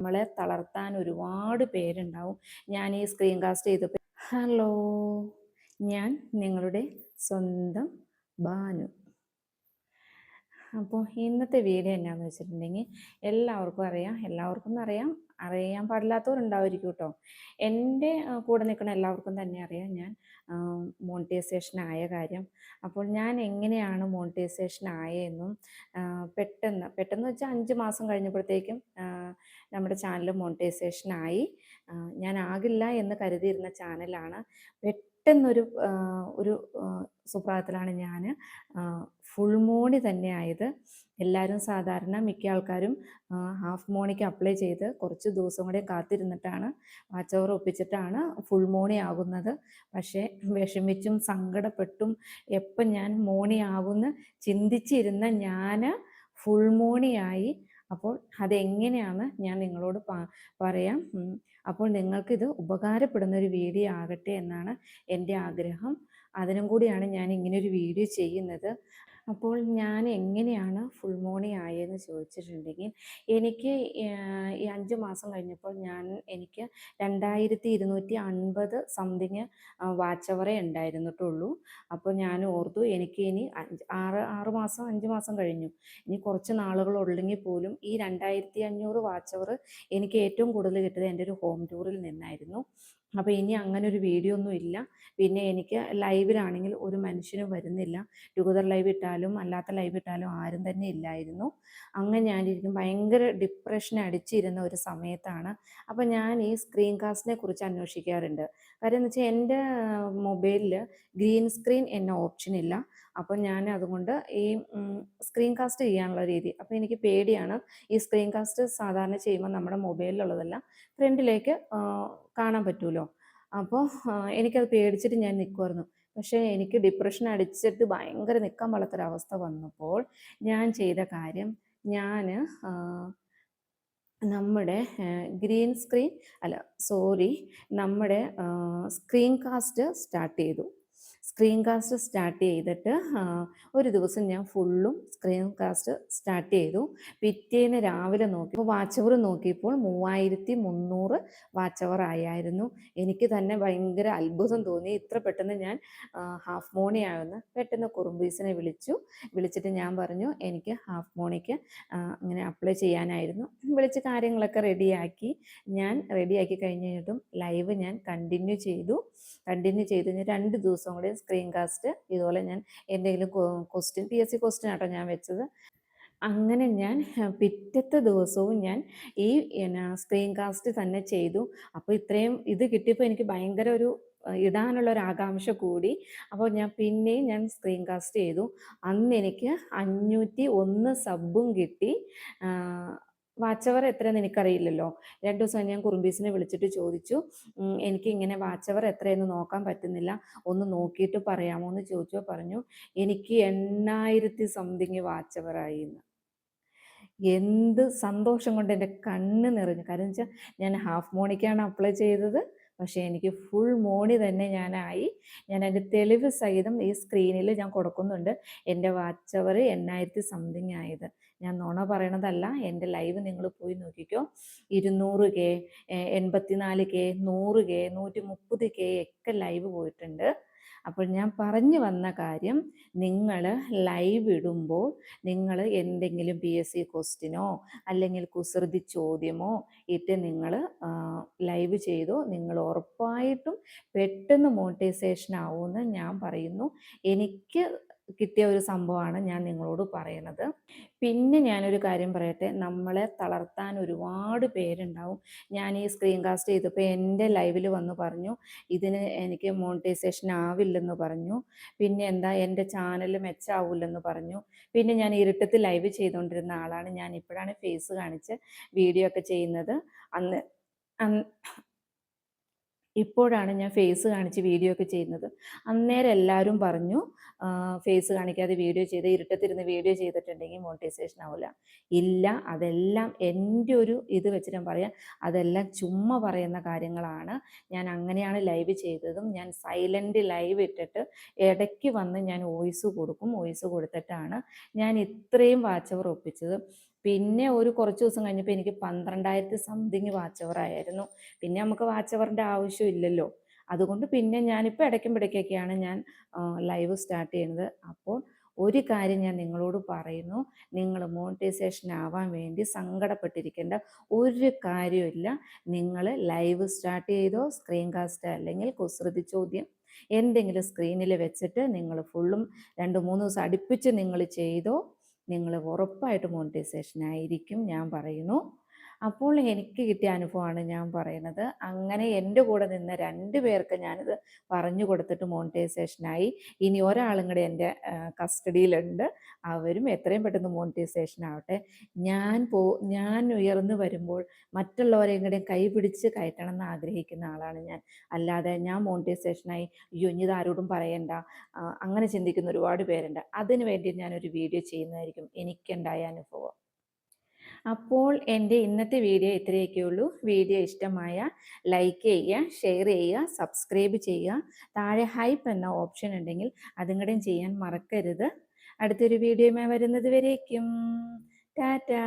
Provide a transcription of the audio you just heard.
നമ്മളെ തളർത്താൻ ഒരുപാട് പേരുണ്ടാവും. ഞാൻ ഈ സ്ക്രീൻ കാസ്റ്റ് ചെയ്തപ്പോൾ ഹലോ ഞാൻ നിങ്ങളുടെ സ്വന്തം ബാനു. അപ്പോൾ ഇന്നത്തെ വീഡിയോ എന്നാന്ന് വെച്ചിട്ടുണ്ടെങ്കിൽ എല്ലാവർക്കും അറിയാം എല്ലാവർക്കും അറിയാം. അറിയാൻ പാടില്ലാത്തവരുണ്ടാവുമായിരിക്കും കേട്ടോ എന്റെ കൂടെ നിൽക്കുന്ന എല്ലാവർക്കും തന്നെ അറിയാം ഞാൻ മോണിറ്റൈസേഷൻ ആയ കാര്യം. അപ്പോൾ ഞാൻ എങ്ങനെയാണ് മോണിറ്റൈസേഷൻ ആയതെന്നും പെട്ടെന്ന് പെട്ടെന്ന് വെച്ചാൽ അഞ്ച് മാസം കഴിഞ്ഞപ്പോഴത്തേക്കും നമ്മുടെ ചാനൽ മോണിറ്റൈസേഷൻ ആയി ഞാൻ ആകില്ല എന്ന് കരുതിയിരുന്ന ചാനലാണ്. പെട്ടെന്നൊരു ഒരു സുപ്രഭാതത്തിലാണ് ഞാൻ ഫുൾ മോണി തന്നെ ആയത്. എല്ലാവരും സാധാരണ മിക്ക ആൾക്കാരും ഹാഫ് മോണിക്ക് അപ്ലൈ ചെയ്ത് കുറച്ച് ദിവസം കൂടെ കാത്തിരുന്നിട്ടാണ് വാച്ച് ഓവർ ഒപ്പിച്ചിട്ടാണ് ഫുൾ മോണി ആകുന്നത് പക്ഷേ വിഷമിച്ചും സങ്കടപ്പെട്ടും എപ്പം ഞാൻ മോണി ആകുമെന്ന് ചിന്തിച്ചിരുന്ന ഞാൻ ഫുൾ മോണിയായി. അപ്പോൾ അതെങ്ങനെയാണ് ഞാൻ നിങ്ങളോട് പറയാം. അപ്പോൾ നിങ്ങൾക്കിത് ഉപകാരപ്പെടുന്ന ഒരു വീഡിയോ ആകട്ടെ എന്നാണ് എന്റെ ആഗ്രഹം. അതിനും കൂടിയാണ് ഞാൻ ഇങ്ങനെ ഒരു വീഡിയോ ചെയ്യുന്നത്. അപ്പോൾ ഞാൻ എങ്ങനെയാണ് ഫുൾ മോണി ആയതെന്ന് ചോദിച്ചിട്ടുണ്ടെങ്കിൽ എനിക്ക് ഈ അഞ്ച് മാസം കഴിഞ്ഞപ്പോൾ ഞാൻ എനിക്ക് രണ്ടായിരത്തി ഇരുന്നൂറ്റി അൻപത് സംതിങ് വാച്ച് അവറേ ഉണ്ടായിരുന്നിട്ടുള്ളൂ. അപ്പോൾ ഞാൻ ഓർത്തു എനിക്ക് ഇനി ആറ് ആറ് മാസം അഞ്ച് മാസം കഴിഞ്ഞു. ഇനി കുറച്ച് നാളുകൾ ഉള്ളെങ്കിൽ പോലും ഈ രണ്ടായിരത്തി അഞ്ഞൂറ് വാച്ച് അവർ എനിക്ക് ഏറ്റവും കൂടുതൽ കിട്ടിയത് എന്റെ ഒരു ഹോം ടൂറിൽ നിന്നായിരുന്നു. അപ്പോൾ ഇനി അങ്ങനെ ഒരു വീഡിയോ ഒന്നും ഇല്ല. പിന്നെ എനിക്ക് ലൈവിലാണെങ്കിൽ ഒരു മനുഷ്യനും വരുന്നില്ല. ടുഗദർ ലൈവ് ഇട്ടാലും അല്ലാത്ത ലൈവ് ഇട്ടാലും ആരും തന്നെ ഇല്ലായിരുന്നു. അങ്ങനെ ഞാനിരിക്കും. ഭയങ്കര ഡിപ്രഷൻ അടിച്ചിരുന്ന ഒരു സമയത്താണ്. അപ്പോൾ ഞാൻ ഈ സ്ക്രീൻ കാസ്റ്റിനെ കുറിച്ച് അന്വേഷിക്കാറുണ്ട്. കാര്യം എന്ന് വെച്ചാൽ എന്റെ മൊബൈലിൽ ഗ്രീൻ സ്ക്രീൻ എന്ന ഓപ്ഷൻ ഇല്ല. അപ്പോൾ ഞാൻ അതുകൊണ്ട് ഈ സ്ക്രീൻ കാസ്റ്റ് ചെയ്യാനുള്ള രീതി. അപ്പോൾ എനിക്ക് പേടിയാണ്. ഈ സ്ക്രീൻ കാസ്റ്റ് സാധാരണ ചെയ്യുമ്പോൾ നമ്മുടെ മൊബൈലിലുള്ളതെല്ലാം ഫ്രണ്ടിലേക്ക് കാണാൻ പറ്റുമല്ലോ അപ്പോൾ എനിക്കത് പേടിച്ചിട്ട് ഞാൻ നിൽക്കുമായിരുന്നു പക്ഷേ എനിക്ക് ഡിപ്രഷൻ അടിച്ചിട്ട് ഭയങ്കര നിൽക്കാൻ പാടാത്തൊരവസ്ഥ വന്നപ്പോൾ ഞാൻ ചെയ്ത കാര്യം ഞാൻ നമ്മുടെ ഗ്രീൻ സ്ക്രീൻ അല്ല സോറി നമ്മുടെ സ്ക്രീൻ കാസ്റ്റ് സ്റ്റാർട്ട് ചെയ്തു. സ്ക്രീൻ കാസ്റ്റ് സ്റ്റാർട്ട് ചെയ്തിട്ട് ഒരു ദിവസം ഞാൻ ഫുള്ളും സ്ക്രീൻ കാസ്റ്റ് സ്റ്റാർട്ട് ചെയ്തു. പിറ്റേന്ന് രാവിലെ നോക്കി വാച്ച് അവർ നോക്കിയപ്പോൾ മൂവായിരത്തി മുന്നൂറ് വാച്ച് അവർ ആയായിരുന്നു. എനിക്ക് തന്നെ ഭയങ്കര അത്ഭുതം തോന്നി. ഇത്ര പെട്ടെന്ന് ഞാൻ ഹാഫ് മോണി ആയിരുന്നു പെട്ടെന്ന് കുറുമ്പീസിനെ വിളിച്ചു. വിളിച്ചിട്ട് ഞാൻ പറഞ്ഞു എനിക്ക് ഹാഫ് മോണിക്ക് അങ്ങനെ അപ്ലൈ ചെയ്യാനായിരുന്നു. വിളിച്ച് കാര്യങ്ങളൊക്കെ റെഡിയാക്കി ഞാൻ റെഡിയാക്കി കഴിഞ്ഞിട്ടും ലൈവ് ഞാൻ കണ്ടിന്യൂ ചെയ്തു. കണ്ടിന്യൂ ചെയ്ത് രണ്ട് ദിവസം കൂടി സ്ക്രീൻ കാസ്റ്റ് ഇതുപോലെ ഞാൻ എന്തെങ്കിലും question P S C question ആട്ടോ ഞാൻ വെച്ചത്. അങ്ങനെ ഞാൻ പിറ്റത്തെ ദിവസവും ഞാൻ ഈ എന്നാ സ്ക്രീൻ കാസ്റ്റ് തന്നെ ചെയ്തു. അപ്പോൾ ഇത്രയും ഇത് കിട്ടിയപ്പോൾ എനിക്ക് ഭയങ്കര ഒരു ഇടാനുള്ള ഒരു ആകാംക്ഷ കൂടി. അപ്പോൾ ഞാൻ പിന്നെയും ഞാൻ സ്ക്രീൻ കാസ്റ്റ് ചെയ്തു. അന്ന് എനിക്ക് അഞ്ഞൂറ്റി ഒന്ന് സബും കിട്ടി. വാച്ചവർ എത്രയെന്ന് നിനക്കറിയില്ലല്ലോ രണ്ടു ദിവസം ഞാൻ കുറുമ്പീസിനെ വിളിച്ചിട്ട് ചോദിച്ചു എനിക്ക് ഇങ്ങനെ വാച്ചവർ എത്രയെന്ന് നോക്കാൻ പറ്റുന്നില്ല. ഒന്ന് നോക്കിയിട്ട് പറയാമോ എന്ന് ചോദിച്ചോ പറഞ്ഞു എനിക്ക് എണ്ണായിരത്തി സംതിങ് വാച്ചവറായി എന്ന് എന്ത് സന്തോഷം കൊണ്ട് എന്റെ കണ്ണ് നിറഞ്ഞു. കാരണം വെച്ചാൽ ഞാൻ ഹാഫ് മോണിക്കാണ് അപ്ലൈ ചെയ്തത്. പക്ഷേ എനിക്ക് ഫുൾ മോണി തന്നെ ഞാനായി. ഞാൻ എന്റെ തെളിവ് സഹിതം ഈ സ്ക്രീനിൽ ഞാൻ കൊടുക്കുന്നുണ്ട്. എന്റെ വാച്ചവർ എണ്ണായിരത്തി സംതിങ് ആയത്. ഞാൻ നുണ പറയണതല്ല എന്റെ ലൈവ് നിങ്ങൾ പോയി നോക്കിക്കോ. ഇരുന്നൂറ് കെ എൺപത്തിനാല് കെ നൂറ് കെ നൂറ്റി മുപ്പത് കെ ഒക്കെ ലൈവ് പോയിട്ടുണ്ട്. അപ്പോൾ ഞാൻ പറഞ്ഞു വന്ന കാര്യം നിങ്ങൾ ലൈവ് ഇടുമ്പോൾ നിങ്ങൾ എന്തെങ്കിലും പി എസ് സി ക്വസ്റ്റിനോ അല്ലെങ്കിൽ കുസൃതി ചോദ്യമോ ഇട്ട് നിങ്ങൾ ലൈവ് ചെയ്തോ നിങ്ങൾ ഉറപ്പായിട്ടും പെട്ടെന്ന് മോണിറ്റൈസേഷൻ ആവുമെന്ന് ഞാൻ പറയുന്നു. എനിക്ക് കിട്ടിയ ഒരു സംഭവമാണ് ഞാൻ നിങ്ങളോട് പറയുന്നത് പിന്നെ ഞാനൊരു കാര്യം പറയട്ടെ നമ്മളെ തളർത്താൻ ഒരുപാട് പേരുണ്ടാവും. ഞാൻ ഈ സ്ക്രീൻ കാസ്റ്റ് ചെയ്തപ്പോൾ എന്റെ ലൈവിൽ വന്ന് പറഞ്ഞു ഇതിന് എനിക്ക് മോണിറ്റൈസേഷൻ ആവില്ലെന്ന് പറഞ്ഞു. പിന്നെ എന്താ എന്റെ ചാനൽ മെച്ചാവില്ലെന്ന് പറഞ്ഞു. പിന്നെ ഞാൻ ഇരുട്ടത്ത് ലൈവ് ചെയ്തുകൊണ്ടിരുന്ന ആളാണ്. ഞാൻ ഇപ്പോഴാണ് ഫേസ് കാണിച്ച് വീഡിയോ ഒക്കെ ചെയ്യുന്നത്. അന്ന് ഇപ്പോഴാണ് ഞാൻ ഫേസ് കാണിച്ച് വീഡിയോ ഒക്കെ ചെയ്യുന്നത്. അന്നേരം എല്ലാവരും പറഞ്ഞു ഫേസ് കാണിക്കാതെ വീഡിയോ ചെയ്ത് ഇരുട്ടത്തിരുന്ന് വീഡിയോ ചെയ്തിട്ടുണ്ടെങ്കിൽ മോണിറ്റൈസേഷൻ ആവില്ല ഇല്ല അതെല്ലാം എന്റെ ഒരു ഇത് വെച്ച് ഞാൻ പറയാം. അതെല്ലാം ചുമ്മാ പറയുന്ന കാര്യങ്ങളാണ്. ഞാൻ അങ്ങനെയാണ് ലൈവ് ചെയ്തതും. ഞാൻ സൈലന്റ് ലൈവ് ഇട്ടിട്ട് ഇടയ്ക്ക് വന്ന് ഞാൻ വോയിസ് കൊടുക്കും. വോയിസ് കൊടുത്തിട്ടാണ് ഞാൻ ഇത്രയും വാച്ചവർ ഒപ്പിച്ചത്. പിന്നെ ഒരു കുറച്ച് ദിവസം കഴിഞ്ഞപ്പോൾ എനിക്ക് പന്ത്രണ്ടായിരത്തി സംതിങ് വാച്ച് അവർ ആയിരുന്നു. പിന്നെ നമുക്ക് വാച്ച് അവറിന്റെ ആവശ്യമില്ലല്ലോ അതുകൊണ്ട് പിന്നെ ഞാനിപ്പോൾ ഇടയ്ക്കും ഇടയ്ക്കൊക്കെയാണ് ഞാൻ ലൈവ് സ്റ്റാർട്ട് ചെയ്യുന്നത്. അപ്പോൾ ഒരു കാര്യം ഞാൻ നിങ്ങളോട് പറയുന്നു. നിങ്ങൾ മോണിറ്റൈസേഷൻ ആവാൻ വേണ്ടി സങ്കടപ്പെട്ടിരിക്കേണ്ട ഒരു കാര്യമില്ല നിങ്ങൾ ലൈവ് സ്റ്റാർട്ട് ചെയ്തോ സ്ക്രീൻ കാസ്റ്റ് അല്ലെങ്കിൽ കുസൃതി ചോദ്യം എന്തെങ്കിലും സ്ക്രീനിൽ വെച്ചിട്ട് നിങ്ങൾ ഫുള്ളും രണ്ട് മൂന്ന് ദിവസം അടുപ്പിച്ച് നിങ്ങൾ ചെയ്തോ നിങ്ങൾ ഉറപ്പായിട്ട് മോണിറ്റൈസേഷൻ ആയിരിക്കും ഞാൻ പറയുന്നു. അപ്പോൾ എനിക്ക് കിട്ടിയ അനുഭവമാണ് ഞാൻ പറയുന്നത്. അങ്ങനെ എന്റെ കൂടെ നിന്ന് രണ്ട് പേർക്ക് ഞാനിത് പറഞ്ഞു കൊടുത്തിട്ട് മോണിറ്റൈസേഷനായി ഇനി ഒരാളും കൂടെ എന്റെ കസ്റ്റഡിയിലുണ്ട് അവരും എത്രയും പെട്ടെന്ന് മോണിറ്റൈസേഷൻ ആവട്ടെ. ഞാൻ പോ ഞാൻ ഉയർന്നു വരുമ്പോൾ മറ്റുള്ളവരെയും കൂടെ കൈപിടിച്ച് കയറ്റണം എന്ന് ആഗ്രഹിക്കുന്ന ആളാണ് ഞാൻ. അല്ലാതെ ഞാൻ മോണിറ്റൈസേഷനായി അയ്യോ ആരോടും പറയണ്ട. അങ്ങനെ ചിന്തിക്കുന്ന ഒരുപാട് പേരുണ്ട്. അതിനു വേണ്ടി ഞാനൊരു വീഡിയോ ചെയ്യുന്നതായിരിക്കും എനിക്കുണ്ടായ അനുഭവം. അപ്പോൾ എന്റെ ഇന്നത്തെ വീഡിയോ ഇത്രയൊക്കെ ഉള്ളൂ വീഡിയോ ഇഷ്ടമായ ലൈക്ക് ചെയ്യുക ഷെയർ ചെയ്യുക സബ്സ്ക്രൈബ് ചെയ്യുക. താഴെ ഹൈപ്പ് എന്ന ഓപ്ഷൻ ഉണ്ടെങ്കിൽ അതും കൂടെ ചെയ്യാൻ മറക്കരുത്. അടുത്തൊരു വീഡിയോയുമായി വരുന്നത് വരേക്കും. ടാറ്റാ.